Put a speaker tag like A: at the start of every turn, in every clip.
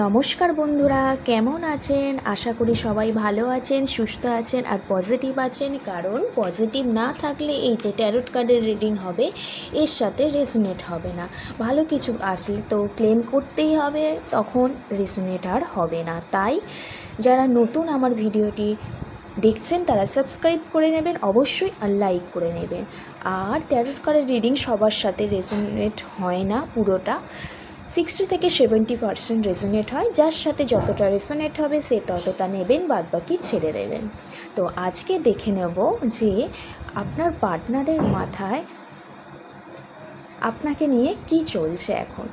A: নমস্কার বন্ধুরা, কেমন আছেন? আশা করি সবাই ভালো আছেন, সুস্থ আছেন আর পজিটিভ আছেন। কারণ পজিটিভ না থাকলে এই যে ট্যারোট কার্ডের রিডিং হবে, এর সাথে রেজুনেট হবে না। ভালো কিছু আসলে তো ক্লেম করতেই হবে, তখন রেজুনেট আর হবে না। তাই যারা নতুন আমার ভিডিওটি দেখছেন, তারা সাবস্ক্রাইব করে নেবেন, অবশ্যই আর লাইক করে নেবেন। আর ট্যারোট কার্ডের রিডিং সবার সাথে রেজুনেট হয় না পুরোটা। সিক্সটি থেকে সেভেন্টি পার্সেন্ট রেজোনেট হয়, যার সাথে যতটা রেজোনেট হবে সে ততটা নেবেন বাদ বাকি ছেড়ে দেবেন। তো আজকে দেখে নেব যে আপনার পার্টনারের মাথায় আপনাকে নিয়ে কি চলছে এখন।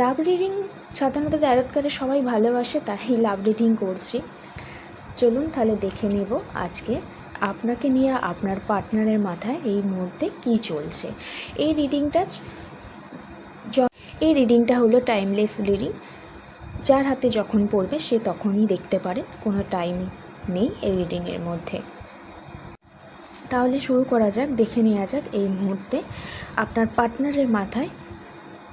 A: লাভ রিডিং সাধারণত ট্যারট কার্ডে সবাই ভালোবাসে, তাই লাভ রিডিং করছি। চলুন তাহলে দেখে নেব আজকে আপনাকে নিয়ে আপনার পার্টনারের মাথায় এই মুহূর্তে কি চলছে। এই রিডিংটা এই রিডিংটা হলো টাইমলেস রিডিং যার হাতে যখন পড়বে, সে তখনই দেখতে পারে, কোনো টাইম নেই এই রিডিংয়ের মধ্যে। তাহলে শুরু করা যাক, দেখে নেওয়া যাক এই মুহূর্তে আপনার পার্টনারের মাথায়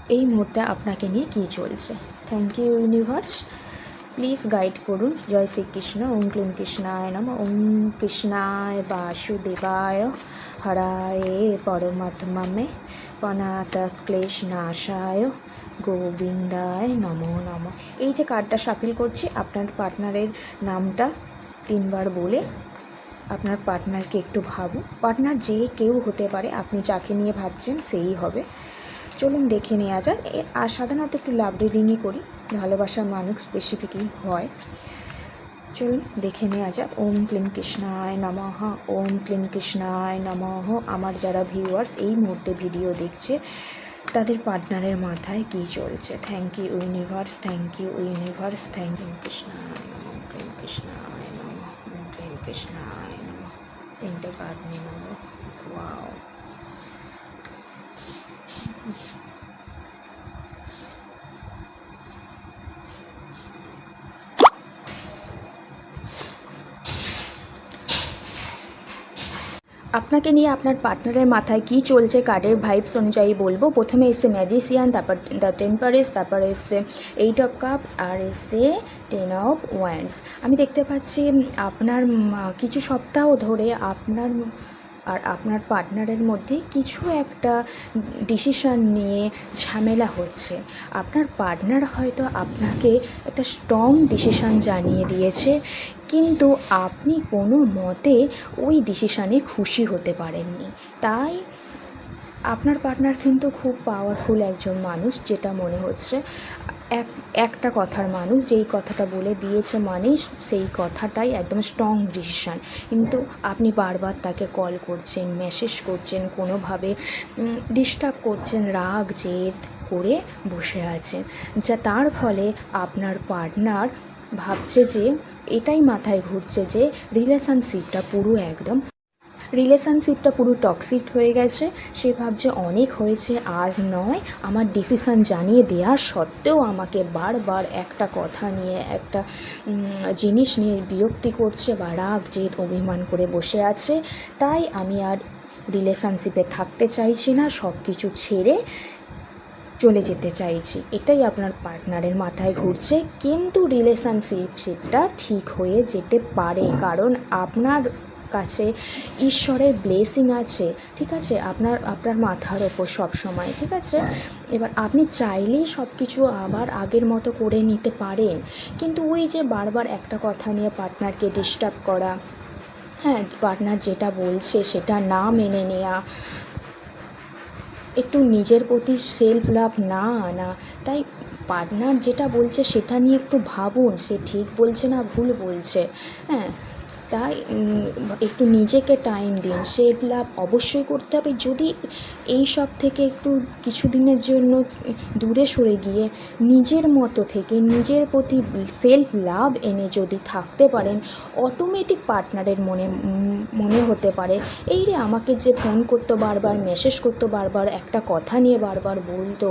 A: এই মুহূর্তে আপনাকে নিয়ে কী চলছে। Thank you universe please guide করুন। জয় শ্রীকৃষ্ণ। ওম ক্লিম কৃষ্ণায় নম। ওম কৃষ্ণায় বাসুদেবায়। হরায়ে পরমাত্মে পনাত ক্লেশ নাশায় গোবিন্দায় নমো নম এই যে কার্ডটা সাফিল করছি, আপনার পার্টনারের নামটা তিনবার বলে আপনার পার্টনারকে একটু ভাবুন। পার্টনার যে কেউ হতে পারে, আপনি যাকে নিয়ে ভাবছেন সেই হবে। চলুন দেখে নেওয়া যাক। আর সাধারণত একটু লাভ রিডিংই করি, ভালোবাসার মানুষ স্পেসিফিকই হয়। চলুন, দেখে নেওয়া যাক। ওম ক্লিম কৃষ্ণায় নমঃ, ওম ক্লিম কৃষ্ণায় নমঃ। আমার যারা ভিউয়ার্স এই মুহূর্তে ভিডিও দেখছে, তাদের পার্টনারের মাথায় কী চলছে? Thank you universe thank you universe thank you কৃষ্ণায় নমঃ ক্লিম কৃষ্ণায় নমঃ, ওম ক্লিম কৃষ্ণায় নমঃ। তিনটে কার্ড নিয়ে নেব। ওয়াও আপনাকে নিয়ে আপনার পার্টনারের মাথায় কি চলছে কার্ডের ভাইবস অনুযায়ী বলব? প্রথমে এসছে ম্যাজিসিয়ান তারপর দ্য টেম্পারেস তারপর এসছে এইট অফ কাপস আর এসছে টেন অফ ওয়ান্ডস আমি দেখতে পাচ্ছি, আপনার কিছু সপ্তাহ ধরে আপনার আর আপনার পার্টনারের মধ্যে কিছু একটা ডিসিশান নিয়ে ঝামেলা হচ্ছে। আপনার পার্টনার হয়তো আপনাকে একটা স্ট্রং ডিসিশান জানিয়ে দিয়েছে, কিন্তু আপনি কোনো মতে ওই ডিসিশানে খুশি হতে পারেননি। তাই আপনার পার্টনার কিন্তু খুব পাওয়ারফুল একজন মানুষ, যেটা মনে হচ্ছে এক, একটা কথার মানুষ, যেই কথাটা বলে দিয়েছে মানেই সেই কথাটাই একদম স্ট্রং ডিসিশান কিন্তু আপনি বারবার তাকে কল করছেন মেসেজ করছেন, কোনোভাবে ডিস্টার্ব করছেন, রাগ, জেদ করে বসে আছেন। যা তার ফলে আপনার পার্টনার ভাবছে যে, এটাই মাথায় ঘুরছে যে রিলেশনশিপটা পুরো একদম রিলেশনশিপটা পুরো টক্সিক হয়ে গেছে। সে ভাবছে অনেক হয়েছে, আর নয়, আমার ডিসিশান জানিয়ে দেওয়ার সত্ত্বেও আমাকে বারবার একটা কথা নিয়ে, একটা জিনিস নিয়ে বিরক্তি করছে বা রাগ, জেদ, অভিমান করে বসে আছে। তাই আমি আর রিলেশনশিপে থাকতে চাইছি না সব কিছু ছেড়ে চলে যেতে চাইছি। এটাই আপনার পার্টনারের মাথায় ঘুরছে, কিন্তু রিলেশনশিপটা ঠিক হয়ে যেতে পারে, কারণ আপনার কাছে ঈশ্বরের ব্লেসিং আছে ঠিক আছে? আপনার আপনার মাথার ওপর সব সময় ঠিক আছে? এবার আপনি চাইলেই সব কিছু আবার আগের মতো করে নিতে পারেন। কিন্তু ওই যে বারবার একটা কথা নিয়ে পার্টনারকে ডিস্টার্ব করা হ্যাঁ পার্টনার যেটা বলছে সেটা না মেনে নেওয়া একটু নিজের প্রতি সেলফ লাভ না আনা তাই পার্টনার যেটা বলছে সেটা নিয়ে একটু ভাবুন সে ঠিক বলছে না ভুল বলছে হ্যাঁ? তাই একটু নিজেকে টাইম দিন। সেলফ লাভ অবশ্যই করতে হবে। যদি এই সব থেকে একটু কিছুদিনের জন্য দূরে সরে গিয়ে নিজের মতো থেকে নিজের প্রতি সেলফ লাভ এনে যদি থাকতে পারেন অটোমেটিক পার্টনারের মনে মনে হতে পারে, এই রে আমাকে যে ফোন করতো বারবার মেসেজ করতো বারবার, একটা কথা নিয়ে বারবার বলতো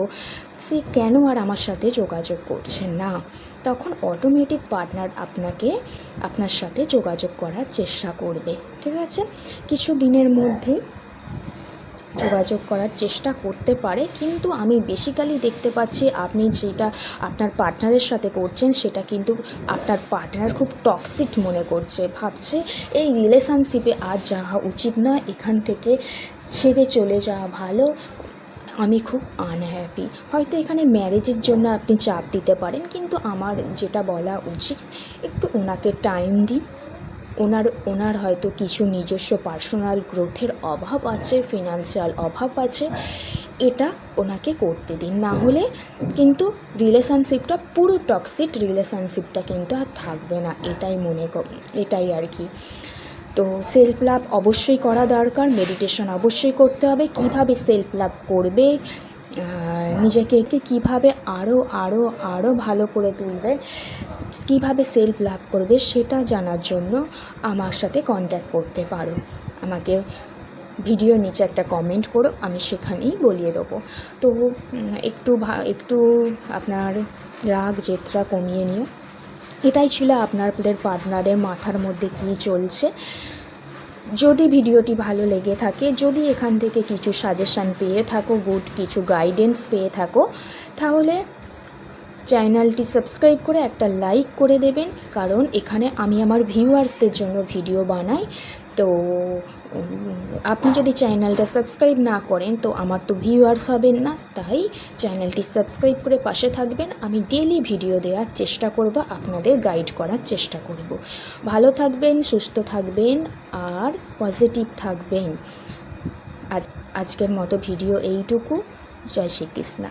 A: সে কেন আর আমার সাথে যোগাযোগ করছে না? তখন অটোমেটিক পার্টনার আপনাকে আপনার সাথে যোগাযোগ করার চেষ্টা করবে, ঠিক আছে? কিছু দিনের মধ্যে যোগাযোগ করার চেষ্টা করতে পারে, কিন্তু আমি বেসিক্যালি দেখতে পাচ্ছি আপনি যেটা আপনার পার্টনারের সাথে করছেন, সেটা কিন্তু আপনার পার্টনার খুব টক্সিক মনে করছে। ভাবছে এই রিলেশনশিপে আর যাওয়া উচিত না এখান থেকে ছেড়ে চলে যাওয়া ভালো। আমি খুব আনহ্যাপি হয়তো এখানে ম্যারেজের জন্য আপনি চাপ দিতে পারেন, কিন্তু আমার যেটা বলা উচিত, একটু ওনাকে টাইম দিন। ওনার ওনার হয়তো কিছু নিজস্ব পার্সোনাল গ্রোথের অভাব আছে ফিনান্সিয়াল অভাব আছে, এটা ওনাকে করতে দিন। না হলে কিন্তু রিলেশনশিপটা পুরো টক্সিক রিলেশনশিপটা কিন্তু আর থাকবে না। এটাই মনে এটাই আর কি। তো সেলফ লাভ অবশ্যই করা দরকার মেডিটেশন অবশ্যই করতে হবে। কীভাবে সেলফ লাভ করবে নিজেকে কীভাবে আরও আরও আরও ভালো করে তুলবে? কীভাবে সেলফ লাভ করবে সেটা জানার জন্য আমার সাথে কন্ট্যাক্ট করতে পারো। আমাকে ভিডিও নিচে একটা কমেন্ট করো, আমি সেখানেই বলিয়ে দেবো। তো একটু একটু আপনার রাগ জেত্রা কমিয়ে নিও। এটাই ছিল আপনাদের পার্টনারের মাথার মধ্যে কী চলছে। যদি ভিডিওটি ভালো লেগে থাকে, যদি এখান থেকে কিছু সাজেশান পেয়ে থাকো গুড কিছু গাইডেন্স পেয়ে থাকো, তাহলে চ্যানেলটি সাবস্ক্রাইব করে একটা লাইক করে দেবেন, কারণ এখানে আমি আমার ভিউয়ার্সদের জন্য ভিডিও বানাই। তো আপনি যদি চ্যানেলটা সাবস্ক্রাইব না করেন, তো আমার তো ভিউয়ার্স হবেন না, তাই চ্যানেলটি সাবস্ক্রাইব করে পাশে থাকবেন। আমি ডেলি ভিডিও দেওয়ার চেষ্টা করব, আপনাদের গাইড করার চেষ্টা করব। ভালো থাকবেন, সুস্থ থাকবেন, আর পজিটিভ থাকবেন। আজ, আজকের মতো ভিডিও এইটুকু। জয় শ্রীকৃষ্ণা।